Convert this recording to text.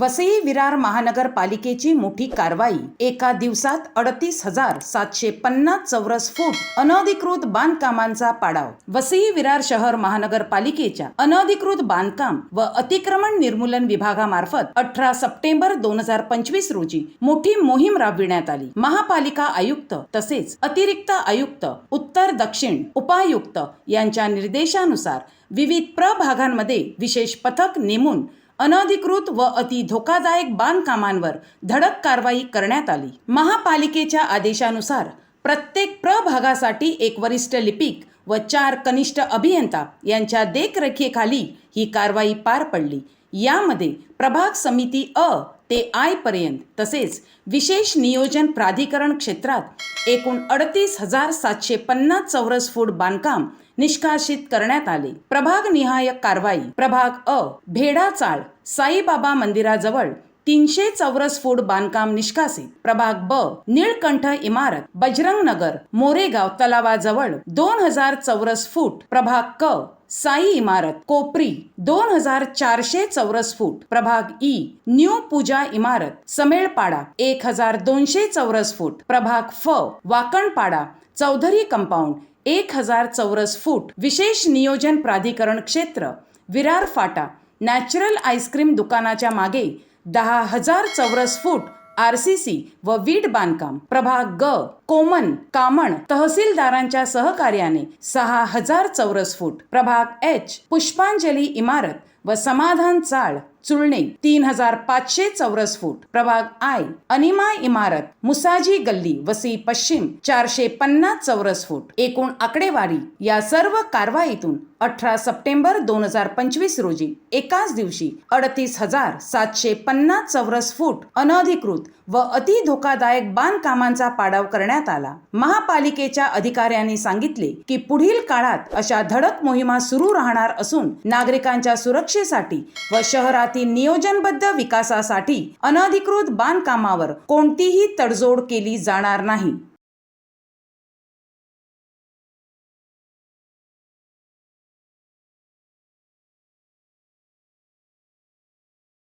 वसई विरार महानगरपालिकेची मोठी कारवाई. एका दिवसात अडतीस हजार सातशे पन्नास चौरस फूट अनधिकृत बांधकामांचा पाडाव. वसई विरार शहर महानगरपालिकेच्या अनधिकृत बांधकाम व अतिक्रमण निर्मूलन विभागामार्फत अठरा सप्टेंबर दोन हजार पंचवीस रोजी मोठी मोहीम राबविण्यात आली. महापालिका आयुक्त तसेच अतिरिक्त आयुक्त उत्तर दक्षिण उपायुक्त यांच्या निर्देशानुसार विविध प्रभागांमध्ये विशेष पथक नेमून अनधिकृत व अति धोकादायक बांधकामांवर धडक कारवाई करण्यात आली. महापालिकेच्या आदेशानुसार प्रत्येक प्रभागासाठी एक वरिष्ठ लिपिक व चार कनिष्ठ अभियंता यांच्या देखरेखीखाली ही कारवाई पार पडली. यामध्ये प्रभाग समिती अ ते आय पर्यंत तसेच विशेष नियोजन प्राधिकरण क्षेत्रात एकूण अडतीस हजार सातशे पन्नास चौरस फूट बांधकाम निष्कासित करण्यात आले. प्रभाग निहाय कारवाई प्रभाग अ भेडा चाळ साईबाबा मंदिराजवळ तीनशे चौरस फूट बांधकाम निष्कासित. प्रभाग ब निळकंठ इमारत बजरंग नगर मोरेगाव तलावाजवळ दोन हजार चौरस फूट. प्रभाग क साई इमारत कोपरी दोन हजार चारशे चौरस फूट प्रभाग ई न्यू पूजा इमारत समेळपाडा एक हजार दोनशे चौरस फूट प्रभाग फ वाकणपाडा चौधरी कंपाऊंड एक हजार चौरस फूट विशेष नियोजन प्राधिकरण क्षेत्र विरार फाटा नॅचरल आईस्क्रीम दुकानाच्या मागे दहा हजार चौरस फूट आर सी सी व वीट बांधकाम प्रभाग ग कोमन कामण तहसीलदारांच्या सहकार्याने सहा हजार चौरस फूट प्रभाग एच पुष्पांजली इमारत व समाधान चाळ चुळणे तीन हजार पाचशे चौरस फूट. प्रभाग आय. अनिमा इमारत मुसाजी गल्ली वसी पश्चिम चारशे पन्नास चौरस फूट. एकूण आकडेवारी या सर्व कारवाईतून अठरा सप्टेंबर दोन हजार पंचवीस रोजी एकाच दिवशी अडतीस हजार सातशे पन्नास चौरस फूट अनधिकृत व अति धोकादायक बांधकामांचा पाडाव करण्यात आला. महापालिकेच्या अधिकाऱ्यांनी सांगितले की पुढील काळात अशा धडक मोहिमा सुरू राहणार असून नागरिकांच्या सुरक्षेसाठी व शहरात शहरातील नियोजनबद्ध विकासासाठी अनधिकृत बांधकामावर कोणतीही तडजोड केली जाणार नाही.